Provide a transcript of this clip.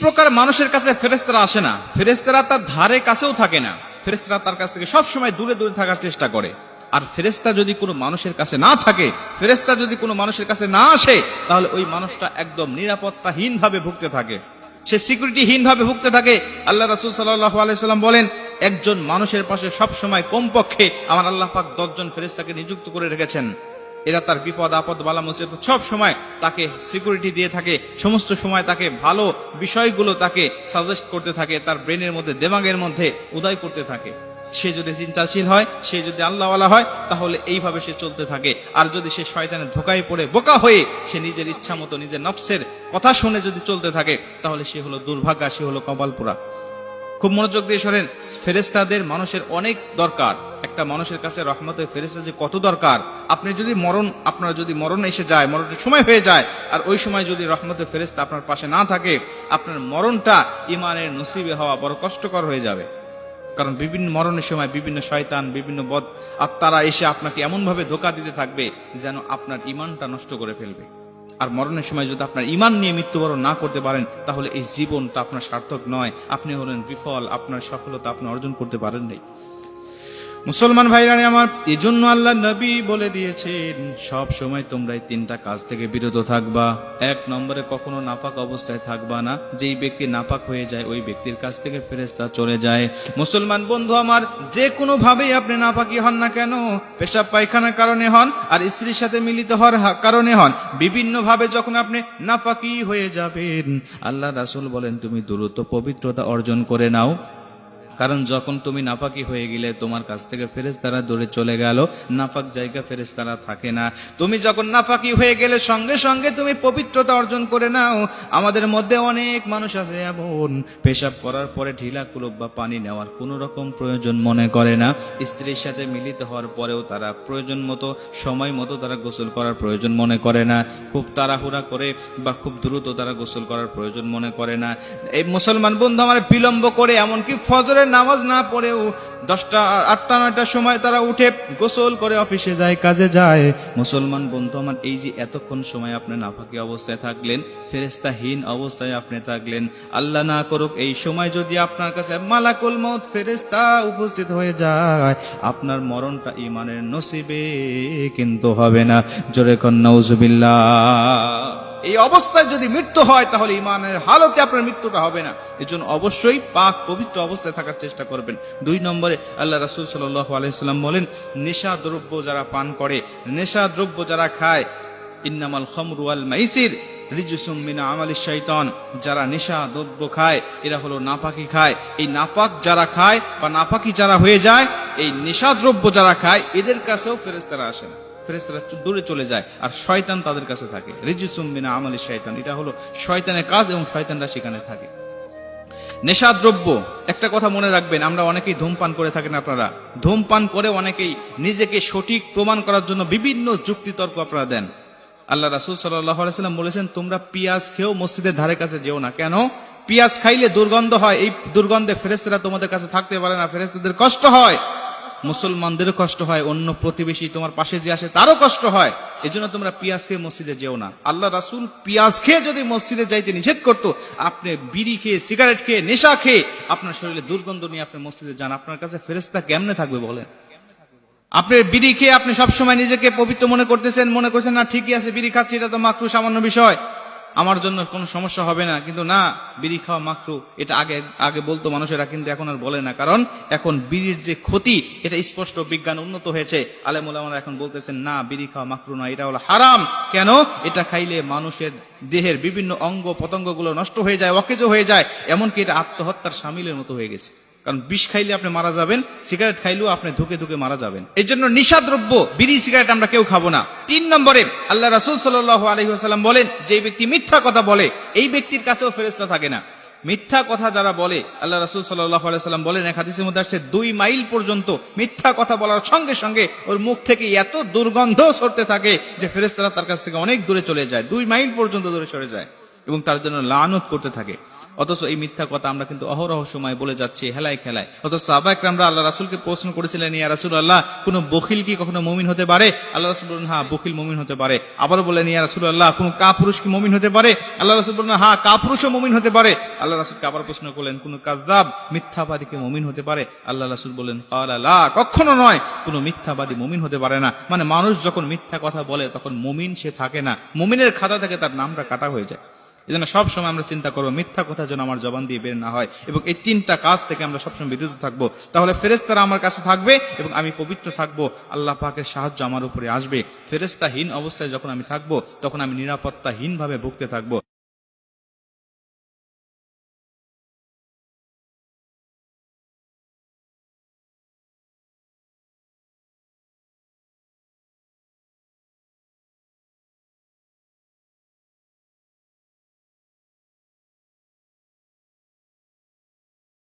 প্রকার মানুষের কাছে ফেরেস্তারা আসে না। ফেরেস্তারা তার ধারে কাছেও থাকে না। ফেরেস্তারা তার কাছ থেকে সব সময় দূরে দূরে থাকার চেষ্টা করে। আর ফেরেস্তা যদি কোনো মানুষের কাছে না থাকে ফেরেস্তা যদি কোনো মানুষের কাছে না আসে, তাহলে ওই মানুষটা একদম নিরাপত্তাহীন ভাবে ভুগতে থাকে। সে সিকিউরিটিহীন ভাবে ভুগতে থাকে। আল্লাহ রাসুল সাল্লাহ আলাইসাল্লাম বলেন, একজন মানুষের পাশে সব সময় কমপক্ষে আমার আল্লাহ পাক দশজন ফেরেস্তাকে নিযুক্ত করে রেখেছেন। এরা তার বিপদ, আপদ, বালা, মুসিবত সব সময় তাকে সিকিউরিটি দিয়ে থাকে, সমস্ত সময় তাকে ভালো বিষয়গুলো তাকে সাজেস্ট করতে থাকে, তার ব্রেনের মধ্যে, দেমাগের মধ্যে উদয় করতে থাকে। সে যদি চিন্তাশীল হয়, সে যদি আল্লাহওয়ালা হয়, তাহলে এইভাবে সে চলতে থাকে। আর যদি সে শয়তানের ধোকায় পড়ে, বোকা হয়ে সে নিজের ইচ্ছা মতো নিজের নফসের কথা শুনে যদি চলতে থাকে, তাহলে সে হলো দুর্ভাগা, সে হলো কপালপুরা। খুব মনোযোগ দিয়ে শোনেন ফেরেস্তাদের মানুষের অনেক দরকার। একটা মানুষের কাছে রহমতের ফেরেস্তা যে কত দরকার। আপনি যদি মরণ, আপনার যদি মরণ এসে যায়, মরণের সময় হয়ে যায়, আর ওই সময় যদি রহমতের ফেরেস্তা আপনার পাশে না থাকে, আপনার মরণটা ইমানের নসিবে হওয়া বড় কষ্টকর হয়ে যাবে। কারণ বিভিন্ন মরণের সময় বিভিন্ন শয়তান, বিভিন্ন বদ আত্মারা এসে আপনাকে এমনভাবে ধোকা দিতে থাকবে যেন আপনার ইমানটা নষ্ট করে ফেলবে। আর মরণের সময় যদি আপনার ইমান নিয়ে মৃত্যুবরণ না করতে পারেন, তাহলে এই জীবনটা আপনার সার্থক নয়। আপনি হলেন বিফল, আপনার সফলতা আপনি অর্জন করতে পারেন নাই মুসলমান ভাইরানি আমার এই জন্য আল্লাহ নবী বলে দিয়েছেন, সব সময় তোমরা এই তিনটা কাজ থেকে বিরত থাকবা। এক নম্বরে কখনো নাপাক অবস্থায় থাকবা না। যেই ব্যক্তি নাপাক হয়ে যায়, ওই ব্যক্তির কাছ থেকে ফেরেস্তা চলে যায়। মুসলমান বন্ধু আমার, যে কোনো ভাবেই আপনি নাপাকি হন না কেন? পেশাব পায়খানার কারণে হন আর স্ত্রীর সাথে মিলিত হওয়ার কারণে হন। বিভিন্ন ভাবে যখন আপনি নাপাকি হয়ে যাবেন, আল্লাহ রাসুল বলেন, তুমি দ্রুত পবিত্রতা অর্জন করে নাও। কারণ যখন তুমি নাপাকি হয়ে গেলে তোমার কাছ থেকে ফেরেস্তারা দূরে চলে গেল, নাপাক জায়গা ফেরেস্তারা থাকে না। তুমি যখন নাপাকি হয়ে গেলে সঙ্গে সঙ্গে তুমি পবিত্রতা অর্জন করে নাও। আমাদের মধ্যে অনেক মানুষ আছে এমন। পেশাব করার পরে ঢিলা কুলুপ বা পানি নেওয়ার কোনো রকম প্রয়োজন মনে করে না। স্ত্রীর সাথে মিলিত হওয়ার পরেও তারা প্রয়োজন মতো, সময় মতো তারা গোসল করার প্রয়োজন মনে করে না। খুব তাড়াহুড়া করে বা খুব দ্রুত তারা গোসল করার প্রয়োজন মনে করে না। এই মুসলমান বন্ধু, আমার বিলম্ব করে এমনকি ফজরের নামাজ না পড়েও দশটা, আটটা, নয়টার সময় তারা উঠে গোসল করে অফিসে যায়, কাজে যায়। মুসলমান বন্ধু আমার, এই যে এতক্ষণ সময় আপনি নাফাকি অবস্থায় থাকলেন ফেরেস্তাহীন অবস্থায় আপনি থাকলেন, আল্লাহ না করুক, এই সময় যদি আপনার কাছে মালাকুল মত ফেরেস্তা উপস্থিত হয়ে যায়, আপনার মরণটা ইমানের নসিবে কিন্তু হবে না। জোরে কন্যা এই অবস্থায় যদি মৃত্যু হয়, তাহলে ইমানের হালতে আপনার মৃত্যুটা হবে না। এর জন্য অবশ্যই পাক পবিত্র অবস্থায় থাকার চেষ্টা করবেন। দুই নম্বরে আল্লাহ রাসুল সাল্লাহ আলাইসাল্লাম বলেন, নেশা দ্রব্য যারা পান করে, নেশা দ্রব্য যারা খায়, ইন্নামাল খমরু আল মাইসির, রিজুসুম মিনা আমালি শৈতান যারা নেশা দ্রব্য খায়, এরা হলো নাপাকি খায়। এই নাপাক যারা খায় বা নাপাকি যারা হয়ে যায়, এই নেশা দ্রব্য যারা খায়, এদের কাছেও ফেরেস্তারা আসে না। ফেরেস্তারা দূরে চলে যায় আর শয়তান তাদের কাছে থাকে। রিজুসুম বিনা আমলি শয়তান। এটা হলো শয়তানের কাজ এবং শয়তানরা সেখানে থাকে। নেশাদ্রব্য, একটা কথা মনে রাখবেন, আমরা অনেকেই ধূমপান করে থাকেন আপনারা। ধূমপান করে অনেকেই নিজেকে সঠিক প্রমাণ করার জন্য বিভিন্ন যুক্তিতর্ক আপনারা দেন। আল্লাহ রাসুল সাল্লাম বলেছেন, তোমরা পিয়াজ খেয়েও মসজিদের ধারে কাছে যেও না। কেন? পিয়াজ খাইলে দুর্গন্ধ হয়। এই দুর্গন্ধে ফেরেস্তারা তোমাদের কাছে থাকতে পারে না। ফেরেস্তাদের কষ্ট হয়। মুসলমানদেরও কষ্ট হয়, অন্য প্রতিবেশী তোমার পাশে যে আসে তারও কষ্ট হয়। এই জন্য তোমরা পিয়াজ খেয়ে মসজিদে যেও না। আল্লাহ রাসুল পিয়াজ খেয়ে যদি মসজিদে যাইতে নিষেধ করতো, আপনি বিড়ি খেয়ে, সিগারেট খেয়ে, নেশা খেয়ে আপনার শরীরে দুর্গন্ধ নিয়ে আপনি মসজিদে যান। আপনার কাছে ফেরেস্তা কেমনে থাকবে বলেন? আপনি বিড়ি খেয়ে আপনি সবসময় নিজেকে পবিত্র মনে করতেছেন, মনে করছেন, না, ঠিকই আছে, বিড়ি খাচ্ছি, এটা তো মাকরু সামান্য বিষয়। আমার জন্য কোনো সমস্যা হবে না। কিন্তু না, বিড়ি খাওয়া মাকরু, এটা আগে আগে বলতো মানুষেরা, কিন্তু এখন আর বলে না। কারণ এখন বিড়ির যে ক্ষতি, এটা স্পষ্ট বিজ্ঞান উন্নত হয়েছে। আলেমুলামারা এখন বলতেছেন, না, বিড়ি খাওয়া মাকরু না এটা হলো হারাম। কেন? এটা খাইলে মানুষের দেহের বিভিন্ন অঙ্গ পতঙ্গগুলো নষ্ট হয়ে যায়, অকেজো হয়ে যায়। এমনকি এটা আত্মহত্যার সামিলের মতো হয়ে গেছে। কারণ বিষ খাইলে আপনি মারা যাবেন, সিগারেট খাইলেও আপনি ধুকে ধুকে মারা যাবেন। এই জন্য নিশাদ্রব্য বিড়ি, সিগারেট আমরা কেউ খাব না। তিন নম্বরে, আল্লাহ রাসুল সাল্লাহ আলহিহাস্লাম বলেন, যে ব্যক্তি মিথ্যা কথা বলে, এই ব্যক্তির কাছেও ফেরেস্তা থাকে না। মিথ্যা কথা যারা বলে, আল্লাহ রাসুল আলাইসাল্লাম বলেন, এক হাদিসের মধ্যে আসছে, দুই মাইল পর্যন্ত মিথ্যা কথা বলার সঙ্গে সঙ্গে ওর মুখ থেকে এত দুর্গন্ধ সরতে থাকে যে ফেরেস্তারা তার কাছ থেকে অনেক দূরে চলে যায়, দুই মাইল পর্যন্ত দূরে সরে যায়। এবং তার জন্য লানত করতে থাকে। অথচ এই মিথ্যা কথা আমরা কিন্তু অহরহ সময় বলে যাচ্ছি, হেলায় খেলায়। অথচ সাহবা একরামরা আল্লাহ রাসুলকে প্রশ্ন করেছিলেন, ইয়া রাসুল আল্লাহ কোন বখিল কি কখনো মমিন হতে পারে? আল্লাহ রাসুল বলেন হ্যাঁ বখিল মমিন হতে পারে। আবার বলেন ইয়া রাসুল আল্লাহ কোন কাপুরুষ কি মমিন হতে পারে? আল্লাহ রাসুল বলেন হ্যাঁ কাপুরুষও মমিন হতে পারে। আল্লাহ রাসুলকে আবার প্রশ্ন করলেন, কোন কাজাব মিথ্যাবাদী কি মমিন হতে পারে? আল্লাহ রাসুল বলেন লা, কখনো নয়, কোন মিথ্যাবাদী মমিন হতে পারে না। মানে মানুষ যখন মিথ্যা কথা বলে, তখন মমিন সে থাকে না। মমিনের খাতা থেকে তার নামটা কাটা হয়ে যায়। এই জন্য সবসময় আমরা চিন্তা করব, মিথ্যা কথা যেন আমার জবান দিয়ে বের না হয় এবং এই তিনটা কাজ থেকে আমরা সবসময় বিরত থাকব। তাহলে ফেরেস্তারা আমার কাছে থাকবে এবং আমি পবিত্র থাকব। আল্লাহ পাকের সাহায্য আমার উপরে আসবে। ফেরেস্তাহীন অবস্থায় যখন আমি থাকব, তখন আমি নিরাপত্তাহীনভাবে ভুগতে থাকব।